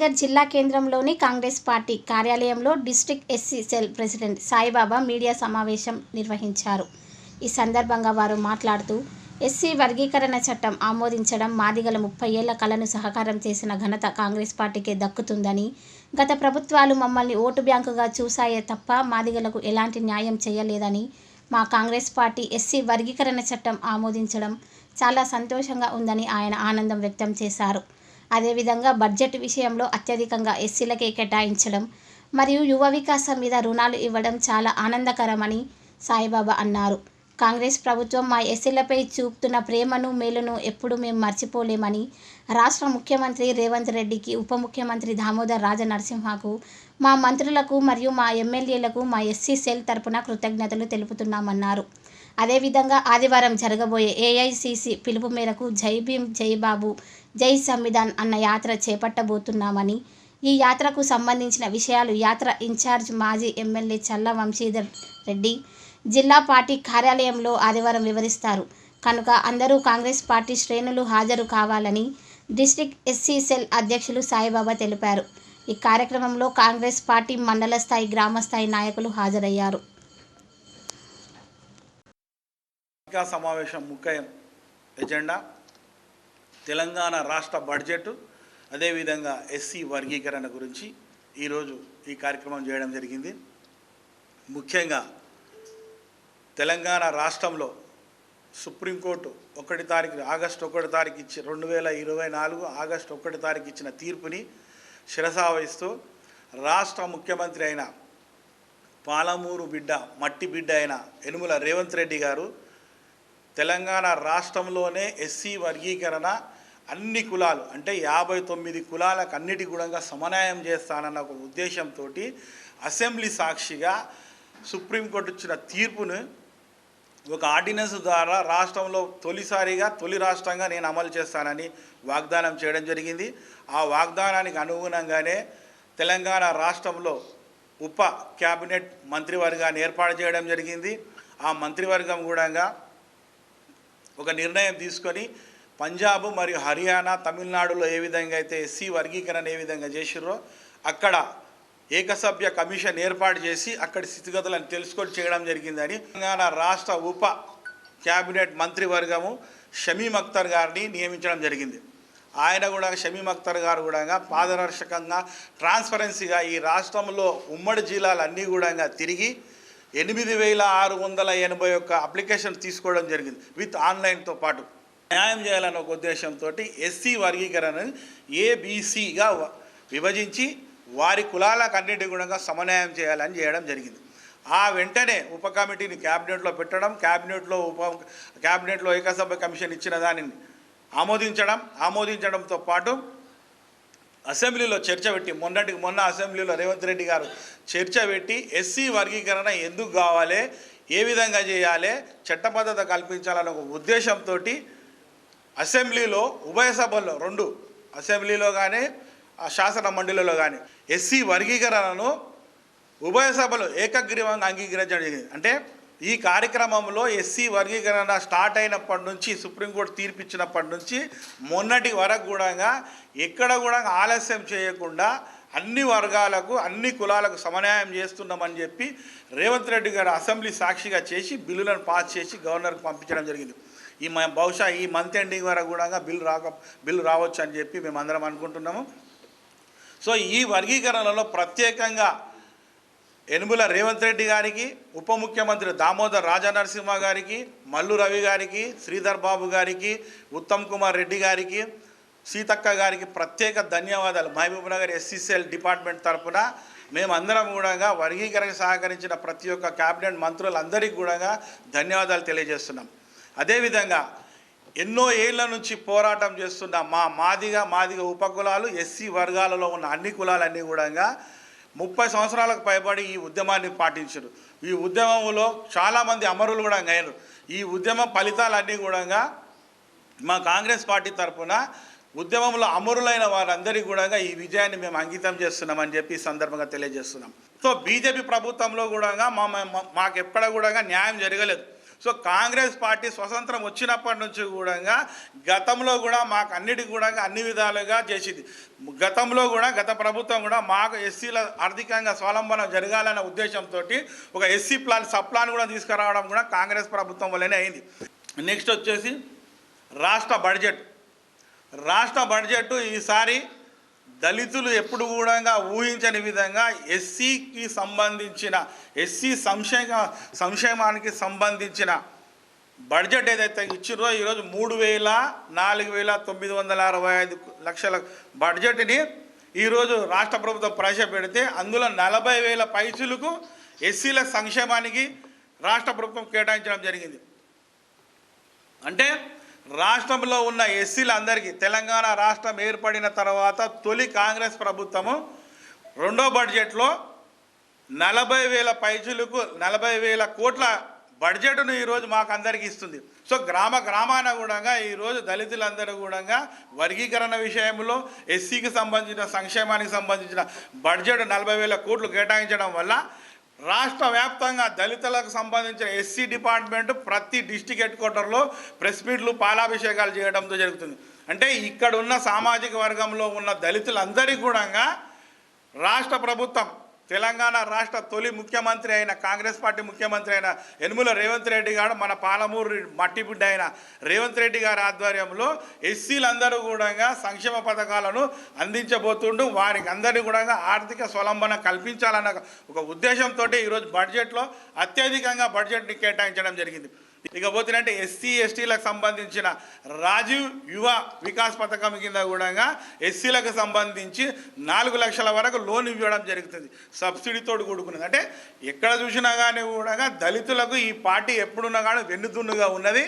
కరీంనగర్ జిల్లా కేంద్రంలోని కాంగ్రెస్ పార్టీ కార్యాలయంలో district SC cell president Saibaba media సమావేశం నిర్వహించారు. ఈ సందర్భంగా వారు మాట్లాడుతూ ఎస్సీ వర్గీకరణ చట్టం ఆమోదించడం మాదిగల ముప్పై ఏళ్ళ కలను సహకారం చేసిన ఘనత కాంగ్రెస్ పార్టీకే దక్కుతుందని గత ప్రభుత్వాలు మమ్మల్ని ఓటు బ్యాంకుగా చూశాయే తప్ప మాదిగలకు ఎలాంటి న్యాయం చేయలేదని మా కాంగ్రెస్ పార్టీ ఎస్సీ వర్గీకరణ చట్టం ఆమోదించడం చాలా సంతోషంగా ఉందని ఆయన ఆనందం వ్యక్తం చేశారు. అదేవిధంగా బడ్జెట్ విషయంలో అత్యధికంగా ఎస్సీలకే కేటాయించడం మరియు యువ వికాసం మీద రుణాలు ఇవ్వడం చాలా ఆనందకరమని సాయిబాబా అన్నారు. కాంగ్రెస్ ప్రభుత్వం మా ఎస్సీలపై చూపుతున్న ప్రేమను మేలును ఎప్పుడు మేము మర్చిపోలేమని రాష్ట్ర ముఖ్యమంత్రి రేవంత్ రెడ్డికి ఉప ముఖ్యమంత్రి దామోదర్ రాజనరసింహకు మా మంత్రులకు మరియు మా ఎమ్మెల్యేలకు మా ఎస్సీ సెల్ తరపున కృతజ్ఞతలు తెలుపుతున్నామన్నారు. అదేవిధంగా ఆదివారం జరగబోయే ఏఐసిసి పిలుపు మేరకు జై భీమ్ జై బాబు జై సంవిధాన్ అన్న యాత్ర చేపట్టబోతున్నామని ఈ యాత్రకు సంబంధించిన విషయాలు యాత్ర ఇన్ఛార్జ్ మాజీ ఎమ్మెల్యే చల్ల వంశీధర్ రెడ్డి జిల్లా పార్టీ కార్యాలయంలో ఆదివారం వివరిస్తారు. కనుక అందరూ కాంగ్రెస్ పార్టీ శ్రేణులు హాజరు కావాలని డిస్ట్రిక్ట్ ఎస్సీ సెల్ అధ్యక్షులు సాయిబాబా తెలిపారు. ఈ కార్యక్రమంలో కాంగ్రెస్ పార్టీ మండల స్థాయి గ్రామ స్థాయి నాయకులు హాజరయ్యారు. పత్రికా సమావేశం ముఖ్య ఎజెండా తెలంగాణ రాష్ట్ర బడ్జెట్ అదేవిధంగా ఎస్సీ వర్గీకరణ గురించి ఈరోజు ఈ కార్యక్రమం చేయడం జరిగింది. ముఖ్యంగా తెలంగాణ రాష్ట్రంలో సుప్రీంకోర్టు ఒకటి తారీఖు ఆగస్టు ఒకటి తారీఖు ఇచ్చి రెండు వేల ఇరవై నాలుగు ఆగస్టు ఒకటి తారీఖు ఇచ్చిన తీర్పుని శిరసావహిస్తూ రాష్ట్ర ముఖ్యమంత్రి అయిన పాలమూరు బిడ్డ మట్టి బిడ్డ అయిన యనుమల రేవంత్ రెడ్డి గారు తెలంగాణ రాష్ట్రంలోనే ఎస్సీ వర్గీకరణ అన్ని కులాలు అంటే యాభై తొమ్మిది కులాలకు అన్నిటి కూడా సమన్వయం చేస్తానన్న ఒక ఉద్దేశంతో అసెంబ్లీ సాక్షిగా సుప్రీంకోర్టు ఇచ్చిన తీర్పును ఒక ఆర్డినెన్స్ ద్వారా రాష్ట్రంలో తొలిసారిగా తొలి రాష్ట్రంగా నేను అమలు చేస్తానని వాగ్దానం చేయడం జరిగింది. ఆ వాగ్దానానికి అనుగుణంగానే తెలంగాణ రాష్ట్రంలో ఉప క్యాబినెట్ మంత్రివర్గాన్ని ఏర్పాటు చేయడం జరిగింది. ఆ మంత్రివర్గం కూడా ఒక నిర్ణయం తీసుకొని పంజాబ్ మరియు హర్యానా తమిళనాడులో ఏ విధంగా అయితే ఎస్సీ వర్గీకరణ ఏ విధంగా చేసిర్రో అక్కడ ఏకసభ్య కమిషన్ ఏర్పాటు చేసి అక్కడి స్థితిగతులను తెలుసుకొని చేయడం జరిగిందని తెలంగాణ రాష్ట్ర ఉప క్యాబినెట్ మంత్రివర్గము షమీమ్ అఖ్తర్ గారిని నియమించడం జరిగింది. ఆయన కూడా షమీమ్ అఖ్తర్ గారు కూడా పారదర్శకంగా ట్రాన్స్పరెన్సీగా ఈ రాష్ట్రంలో ఉమ్మడి జిల్లాలన్నీ కూడా తిరిగి ఎనిమిది వేల ఆరు వందల ఎనభై ఒక్క అప్లికేషన్ తీసుకోవడం జరిగింది విత్ ఆన్లైన్తో పాటు. న్యాయం చేయాలన్న ఒక ఉద్దేశంతో ఎస్సీ వర్గీకరణను ఏబీసీగా విభజించి వారి కులాలకు అన్నిటి కూడా సమన్వయం చేయాలని చేయడం జరిగింది. ఆ వెంటనే ఉప కమిటీని క్యాబినెట్లో పెట్టడం క్యాబినెట్లో ఉప క్యాబినెట్లో ఏకసభ్య కమిషన్ ఇచ్చిన దానిని ఆమోదించడం ఆమోదించడంతో పాటు అసెంబ్లీలో చర్చ పెట్టి మొన్నటికి మొన్న అసెంబ్లీలో రేవంత్ రెడ్డి గారు చర్చ పెట్టి ఎస్సీ వర్గీకరణ ఎందుకు కావాలి ఏ విధంగా చేయాలి చట్టబద్ధత కల్పించాలన్న ఒక ఉద్దేశంతో అసెంబ్లీలో ఉభయ సభల్లో రెండు అసెంబ్లీలో కానీ ఆ శాసన మండలిలో కానీ ఎస్సీ వర్గీకరణను ఉభయ సభలు ఏకగ్రీవంగా అంగీకరించడం జరిగింది. అంటే ఈ కార్యక్రమంలో ఎస్సీ వర్గీకరణ స్టార్ట్ అయినప్పటి నుంచి సుప్రీంకోర్టు తీర్పు ఇచ్చినప్పటి నుంచి మొన్నటి వరకు కూడా ఎక్కడ కూడా ఆలస్యం చేయకుండా అన్ని వర్గాలకు అన్ని కులాలకు సమన్వయం చేస్తున్నామని చెప్పి రేవంత్ రెడ్డి గారు అసెంబ్లీ సాక్షిగా చేసి బిల్లులను పాస్ చేసి గవర్నర్కి పంపించడం జరిగింది. ఈ మ- బహుశా ఈ మంత్ ఎండింగ్ వరకు కూడా బిల్లు రాక బిల్లు రావచ్చు అని చెప్పి మేము అందరం అనుకుంటున్నాము. సో ఈ వర్గీకరణలో ప్రత్యేకంగా ఎనుముల రేవంత్ రెడ్డి గారికి ఉప ముఖ్యమంత్రి దామోదర్ రాజనరసింహ గారికి మల్లు రవి గారికి శ్రీధర్ బాబు గారికి ఉత్తమ్ కుమార్ రెడ్డి గారికి సీతక్క గారికి ప్రత్యేక ధన్యవాదాలు. మహబూబ్నగర్ ఎస్సీసీఎల్ డిపార్ట్మెంట్ తరపున మేమందరం కూడా వర్గీకరణకు సహకరించిన ప్రతి ఒక్క క్యాబినెట్ మంత్రులందరికీ కూడా ధన్యవాదాలు తెలియజేస్తున్నాం. అదేవిధంగా ఎన్నో ఏళ్ళ నుంచి పోరాటం చేస్తున్న మా మాదిగ మాదిగ ఉపకులాలు ఎస్సీ వర్గాలలో ఉన్న అన్ని కులాలన్నీ కూడా ముప్పై సంవత్సరాలకు పైబడి ఈ ఉద్యమాన్ని పాటించారు. ఈ ఉద్యమంలో చాలామంది అమరులు కూడా అయ్యారు ఈ ఉద్యమ ఫలితాలన్నీ కూడా మా కాంగ్రెస్ పార్టీ తరఫున ఉద్యమంలో అమరులైన వారందరికీ కూడా ఈ విజయాన్ని మేము అంకితం చేస్తున్నామని చెప్పి ఈ సందర్భంగా తెలియజేస్తున్నాం. సో బీజేపీ ప్రభుత్వంలో కూడా మా మా- మాకు ఎక్కడ కూడా న్యాయం జరగలేదు. సో కాంగ్రెస్ పార్టీ స్వతంత్రం వచ్చినప్పటి నుంచి కూడా గతంలో కూడా మాకు అన్నిటికి కూడా అన్ని విధాలుగా చేసింది. గతంలో కూడా గత ప్రభుత్వం కూడా మాకు ఎస్సీల ఆర్థికంగా స్వలంబన జరగాలన్న ఉద్దేశంతో ఒక ఎస్సీ ప్లాన్ సబ్ ప్లాన్ కూడా తీసుకురావడం కూడా కాంగ్రెస్ ప్రభుత్వం వల్లనే అయింది. నెక్స్ట్ వచ్చేసి రాష్ట్ర బడ్జెట్. రాష్ట్ర బడ్జెట్ ఈసారి దళితులు ఎప్పుడు కూడా ఊహించని విధంగా ఎస్సీకి సంబంధించిన ఎస్సీ సంక్షేమ సంక్షేమానికి సంబంధించిన బడ్జెట్ ఏదైతే ఇచ్చిరో ఈరోజు మూడు వేల నాలుగు వేల తొమ్మిది వందల అరవై ఐదు లక్షల బడ్జెట్ని ఈరోజు రాష్ట్ర ప్రభుత్వం ప్రవేశపెడితే అందులో నలభై వేల పైసలకు ఎస్సీల సంక్షేమానికి రాష్ట్ర ప్రభుత్వం కేటాయించడం జరిగింది. అంటే రాష్ట్రంలో ఉన్న ఎస్సీలందరికీ తెలంగాణ రాష్ట్రం ఏర్పడిన తర్వాత తొలి కాంగ్రెస్ ప్రభుత్వము రెండో బడ్జెట్లో నలభై వేల పైచులకు నలభై వేల కోట్ల బడ్జెట్ను ఈరోజు మాకు అందరికీ ఇస్తుంది. సో గ్రామ గ్రామాన కూడా ఈరోజు దళితులందరూ కూడా వర్గీకరణ విషయంలో ఎస్సీకి సంబంధించిన సంక్షేమానికి సంబంధించిన బడ్జెట్ నలభై వేల కోట్లు కేటాయించడం వల్ల రాష్ట్ర వ్యాప్తంగా దళితులకు సంబంధించిన ఎస్సీ డిపార్ట్మెంట్ ప్రతి డిస్టిక్ హెడ్ క్వార్టర్లో ప్రెస్ మీట్లు పాలాభిషేకాలు చేయడంతో జరుగుతుంది. అంటే ఇక్కడ ఉన్న సామాజిక వర్గంలో ఉన్న దళితులందరికీ కూడా రాష్ట్ర ప్రభుత్వం తెలంగాణ రాష్ట్ర తొలి ముఖ్యమంత్రి అయిన కాంగ్రెస్ పార్టీ ముఖ్యమంత్రి అయిన యనుమల రేవంత్ రెడ్డి గారు మన పాలమూరు మట్టిబిడ్డ అయిన రేవంత్ రెడ్డి గారి ఆధ్వర్యంలో ఎస్సీలందరూ కూడా సంక్షేమ పథకాలను అందించబోతుండు. వారికి అందరినీ కూడా ఆర్థిక స్వలంబన కల్పించాలన్న ఒక ఉద్దేశంతో ఈరోజు బడ్జెట్లో అత్యధికంగా బడ్జెట్ని కేటాయించడం జరిగింది. ఇకపోతేనంటే ఎస్సీ ఎస్టీలకు సంబంధించిన రాజీవ్ యువ వికాస్ పథకం కింద కూడా ఎస్సీలకు సంబంధించి నాలుగు లక్షల వరకు లోన్ ఇవ్వడం జరుగుతుంది. సబ్సిడీతో కూడుకున్నది. అంటే ఎక్కడ చూసినా కానీ కూడా దళితులకు ఈ పార్టీ ఎప్పుడున్నా కానీ వెన్నుదున్నుగా ఉన్నది.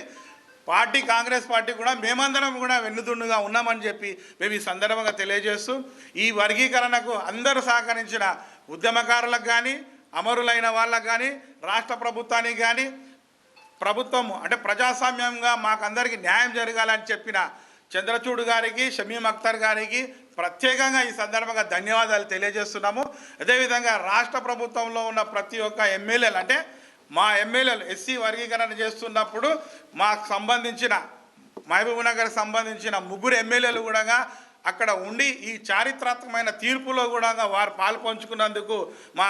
పార్టీ కాంగ్రెస్ పార్టీ కూడా మేమందరం కూడా వెన్నుతుండుగా ఉన్నామని చెప్పి మేము ఈ సందర్భంగా తెలియజేస్తూ ఈ వర్గీకరణకు అందరూ సహకరించిన ఉద్యమకారులకు కానీ అమరులైన వాళ్ళకు కానీ రాష్ట్ర ప్రభుత్వానికి కానీ ప్రభుత్వము అంటే ప్రజాస్వామ్యంగా మాకందరికీ న్యాయం జరగాలని చెప్పిన చంద్రచూడ్ గారికి షమీం అఖ్తర్ గారికి ప్రత్యేకంగా ఈ సందర్భంగా ధన్యవాదాలు తెలియజేస్తున్నాము. అదేవిధంగా రాష్ట్ర ప్రభుత్వంలో ఉన్న ప్రతి ఒక్క ఎమ్మెల్యేలు అంటే మా ఎమ్మెల్యేలు ఎస్సీ వర్గీకరణ చేస్తున్నప్పుడు మాకు సంబంధించిన మహబూబ్నగర్ సంబంధించిన ముగ్గురు ఎమ్మెల్యేలు కూడా అక్కడ ఉండి ఈ చారిత్రాత్మకమైన తీర్పులో కూడా వారు పాల్పంచుకున్నందుకు మా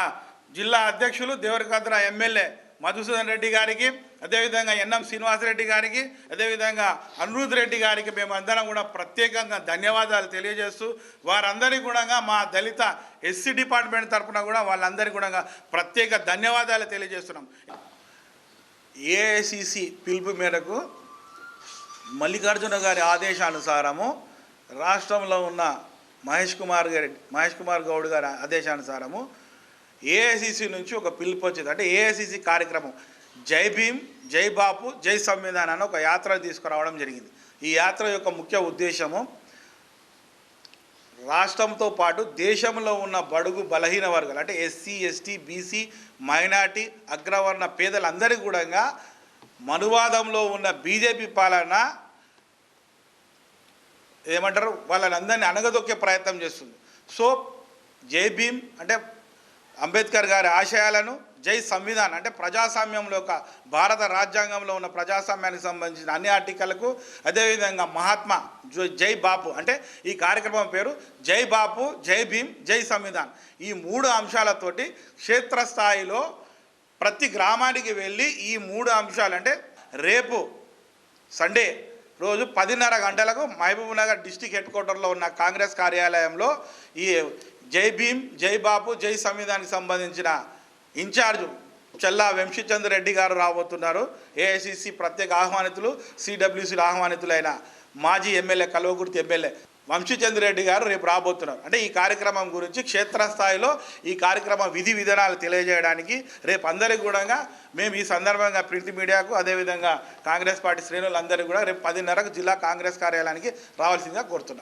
జిల్లా అధ్యక్షులు దేవరకద్ర ఎమ్మెల్యే మధుసూదన్ రెడ్డి గారికి అదేవిధంగా ఎన్ఎం శ్రీనివాసరెడ్డి గారికి అదేవిధంగా అనిరుద్ రెడ్డి గారికి మేమందరం కూడా ప్రత్యేకంగా ధన్యవాదాలు తెలియజేస్తూ వారందరికీ కూడా మా దళిత ఎస్సీ డిపార్ట్మెంట్ తరఫున కూడా వాళ్ళందరికీ కూడా ప్రత్యేక ధన్యవాదాలు తెలియజేస్తున్నాం. ఏఐసిసి పిలుపు మేరకు మల్లికార్జున గారి ఆదేశానుసారము రాష్ట్రంలో ఉన్న మహేష్ కుమార్ గారి మహేష్ కుమార్ గౌడ్ గారి ఆదేశానుసారము ఏఐసిసి నుంచి ఒక పిలుపు వచ్చింది. అంటే ఏఐసిసి కార్యక్రమం జై భీమ్ జై బాపు జై సంవిధాన్ అని ఒక యాత్ర తీసుకురావడం జరిగింది. ఈ యాత్ర యొక్క ముఖ్య ఉద్దేశము రాష్ట్రంతో పాటు దేశంలో ఉన్న బడుగు బలహీన వర్గాలు అంటే ఎస్సీ ఎస్టీ బీసీ మైనార్టీ అగ్రవర్ణ పేదలందరికీ కూడా మనువాదంలో ఉన్న బీజేపీ పాలన ఏమంటారు? వాళ్ళని అందరినీ అణగదొక్కే ప్రయత్నం చేస్తుంది. సో జై భీమ్ అంటే అంబేద్కర్ గారి ఆశయాలను జై సంవిధాన్. అంటే ప్రజాస్వామ్యంలో ఒక భారత రాజ్యాంగంలో ఉన్న ప్రజాస్వామ్యానికి సంబంధించిన అన్ని ఆర్టికల్కు అదేవిధంగా మహాత్మా జై- జై బాపు. అంటే ఈ కార్యక్రమం పేరు జై బాపు జై భీమ్ జై సంవిధాన్. ఈ మూడు అంశాలతోటి క్షేత్రస్థాయిలో ప్రతి గ్రామానికి వెళ్ళి ఈ మూడు అంశాలు అంటే రేపు సండే రోజు పదిన్నర గంటలకు మహబూబ్నగర్ డిస్టిక్ హెడ్ క్వార్టర్లో ఉన్న కాంగ్రెస్ కార్యాలయంలో ఈ జై భీమ్ జై బాపు జై సంవిధానికి సంబంధించిన ఇన్ఛార్జ్ చెల్లా వంశీచంద్ర రెడ్డి గారు రాబోతున్నారు. ఏఐసిసి ప్రత్యేక ఆహ్వానితులు సిడబ్ల్యూసీలు ఆహ్వానితులైన మాజీ ఎమ్మెల్యే కల్వకుర్తి ఎమ్మెల్యే వంశీచంద్ర రెడ్డి గారు రేపు రాబోతున్నారు. అంటే ఈ కార్యక్రమం గురించి క్షేత్రస్థాయిలో ఈ కార్యక్రమ విధి విధానాలు తెలియజేయడానికి రేపు అందరికీ కూడా మేము ఈ సందర్భంగా ప్రింట్ మీడియాకు అదేవిధంగా కాంగ్రెస్ పార్టీ శ్రేణులందరికీ కూడా రేపు పదిన్నరకు జిల్లా కాంగ్రెస్ కార్యాలయానికి రావాల్సిందిగా కోరుతున్నాం.